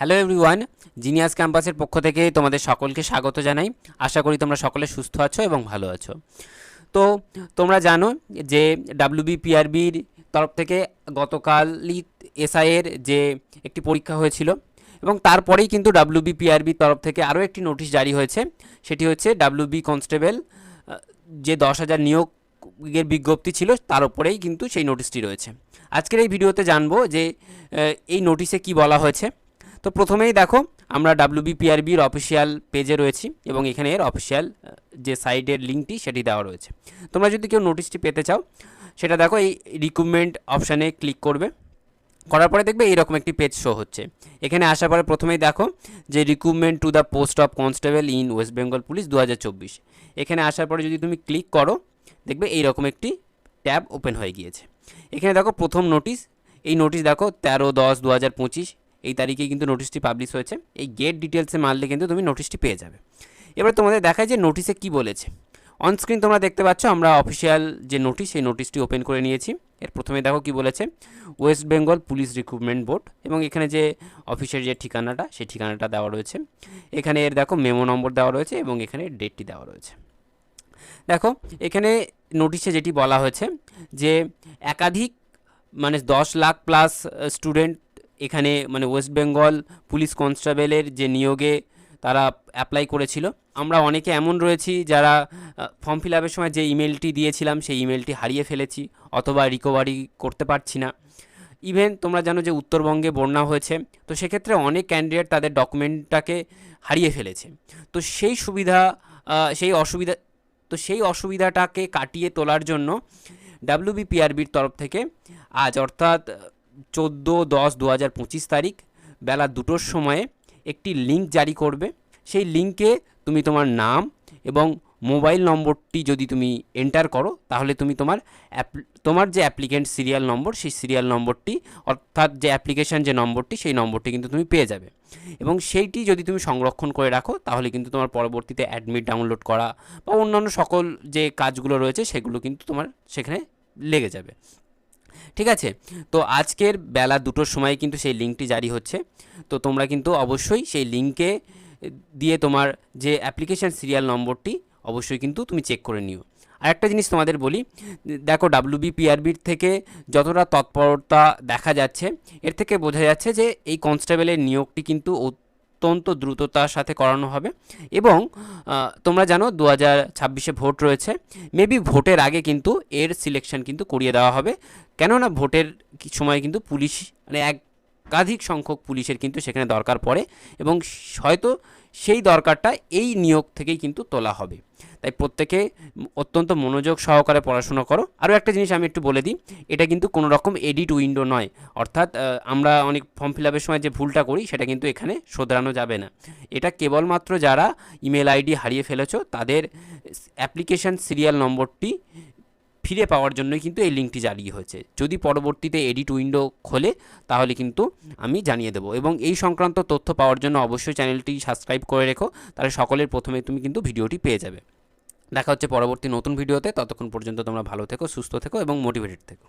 Hello everyone genius ক্যাম্পাসের পক্ষ থেকে তোমাদের সকলকে স্বাগত জানাই। আশা করি তোমরা সকলে সুস্থ আছো এবং ভালো আছো। তো, তোমরা জানো যে ডাব্লিউবিপিআরবির তরফ থেকে গতকালই এসআইয়ের যে একটি পরীক্ষা হয়েছিল এবং তারপরেই কিন্তু ডাব্লিউবিপিআরবির তরফ থেকে আরও একটি নোটিশ জারি হয়েছে। সেটি হচ্ছে ডাব্লিউবি কনস্টেবল যে দশ হাজার নিয়োগের বিজ্ঞপ্তি ছিল তার উপরেই কিন্তু সেই নোটিশটি রয়েছে। আজকের এই ভিডিওতে জানব যে এই নোটিশে কি বলা হয়েছে। তো প্রথমেই দেখো, আমরা ডাব্লিউবিপিআরবির অফিসিয়াল পেজে রয়েছি এবং এখানে এর অফিসিয়াল যে সাইটের লিঙ্কটি সেটি দেওয়া রয়েছে। তোমরা যদি কেউ নোটিশটি পেতে চাও, সেটা দেখো, এই রিক্রুটমেন্ট অপশানে ক্লিক করবে। করার পরে দেখবে এইরকম একটি পেজ শো হচ্ছে। এখানে আসার পরে প্রথমেই দেখো যে recruitment to the post of constable in West Bengal police দু হাজার চব্বিশ। এখানে আসার পরে যদি তুমি ক্লিক করো, দেখবে এইরকম একটি ট্যাব ওপেন হয়ে গিয়েছে। এখানে দেখো প্রথম নোটিশ এই নোটিশ দেখো তেরো দশ দু হাজার পঁচিশ এই তারিখে কিন্তু নোটিশটি পাবলিশ হয়েছে। এই গেট ডিটেলসে মারলে কিন্তু তুমি নোটিশটি পেয়ে যাবে। এবার তোমাদের দেখায় যে নোটিশে কি বলেছে। অনস্ক্রিন তোমরা দেখতে পাচ্ছ আমরা অফিসিয়াল যে নোটিশ সেই নোটিশটি ওপেন করে নিয়েছি। এর প্রথমে দেখো কি বলেছে West Bengal police recruitment board এবং এখানে যে অফিসের যে ঠিকানাটা, সেই ঠিকানাটা দেওয়া রয়েছে। এখানে এর দেখো মেমো নম্বর দেওয়া রয়েছে এবং এখানে ডেটটি দেওয়া রয়েছে। দেখো, এখানে নোটিশে যেটি বলা হয়েছে যে একাধিক মানে দশ লাখ প্লাস স্টুডেন্ট এখানে মানে ওয়েস্ট বেঙ্গল পুলিশ কনস্টেবলের যে নিয়োগে তারা অ্যাপ্লাই করেছিল। আমরা অনেকে এমন রয়েছি যারা ফর্ম ফিল আপের সময় যে ইমেলটি দিয়েছিলাম, সেই ইমেলটি হারিয়ে ফেলেছি অথবা রিকভারি করতে পারছি না। ইভেন তোমরা জানো যে উত্তরবঙ্গে বন্যা হয়েছে, তো সেক্ষেত্রে অনেক ক্যান্ডিডেট তাদের ডকুমেন্টটাকে হারিয়ে ফেলেছে। তো সেই সুবিধা সেই অসুবিধা, তো সেই অসুবিধাটাকে কাটিয়ে তোলার জন্য ডাব্লিউবিপিআরবির তরফ থেকে আজ অর্থাৎ চোদ্দ, দশ দু হাজার পঁচিশ তারিখ বেলা দুটোর সময়ে একটি লিঙ্ক জারি করবে। সেই লিঙ্কে তুমি তোমার নাম এবং মোবাইল নম্বরটি যদি তুমি এন্টার করো, তাহলে তুমি তোমার তোমার যে অ্যাপ্লিকেন্ট সিরিয়াল নম্বর, সেই সিরিয়াল নম্বরটি, অর্থাৎ যে অ্যাপ্লিকেশন যে নম্বরটি, সেই নম্বরটি কিন্তু তুমি পেয়ে যাবে। এবং সেইটি যদি তুমি সংরক্ষণ করে রাখো, তাহলে কিন্তু তোমার পরবর্তীতে অ্যাডমিট ডাউনলোড করা বা অন্যান্য সকল যে কাজগুলো রয়েছে, সেগুলো কিন্তু তোমার সেখানে লেগে যাবে। ঠিক আছে? তো আজকের বেলা দুটোর সময় কিন্তু সেই লিঙ্কটি জারি হচ্ছে। তো তোমরা কিন্তু অবশ্যই সেই লিঙ্কে দিয়ে তোমার যে অ্যাপ্লিকেশান সিরিয়াল নম্বরটি অবশ্যই কিন্তু তুমি চেক করে নিও। আরেকটা জিনিস তোমাদের বলি, দেখো ডাব্লিউবিপিআরবির থেকে যতটা তৎপরতা দেখা যাচ্ছে, এর থেকে বোঝা যাচ্ছে যে এই কনস্টেবলের নিয়োগটি কিন্তু অত্যন্ত দ্রুততার সাথে করানো হবে। এবং তোমরা জানো দু হাজার ছাব্বিশে ভোট রয়েছে। মেবি ভোটের আগে কিন্তু এর সিলেকশন কিন্তু করিয়ে দেওয়া হবে। কেননা ভোটের সময় কিন্তু পুলিশ মানে একাধিক সংখ্যক পুলিশের কিন্তু সেখানে দরকার পড়ে এবং হয়তো সেই দরকারটা এই নিয়োগ থেকেই কিন্তু তোলা হবে। তাই প্রত্যেকে অত্যন্ত মনোযোগ সহকারে পড়াশোনা করো। আরও একটা জিনিস আমি একটু বলে দিই, এটা কিন্তু কোনো রকম এডিট উইন্ডো নয়। অর্থাৎ আমরা অনেক ফর্ম ফিল আপের সময় যে ভুলটা করি, সেটা কিন্তু এখানে শোধরানো যাবে না। এটা কেবলমাত্র যারা ইমেল আইডি হারিয়ে ফেলেছো, তাদের অ্যাপ্লিকেশন সিরিয়াল নম্বরটি ফিরে পাওয়ার জন্যই কিন্তু এই লিঙ্কটি জারি হয়েছে। যদি পরবর্তীতে এডিট উইন্ডো খোলে, তাহলে কিন্তু আমি জানিয়ে দেবো। এবং এই সংক্রান্ত তথ্য পাওয়ার জন্য অবশ্যই চ্যানেলটি সাবস্ক্রাইব করে রেখো, তাহলে সকলের প্রথমে তুমি কিন্তু ভিডিওটি পেয়ে যাবে। দেখা হচ্ছে পরবর্তী নতুন ভিডিওতে, ততক্ষণ পর্যন্ত তোমরা ভালো থেকো, সুস্থ থেকো এবং মোটিভেটেড থেকো।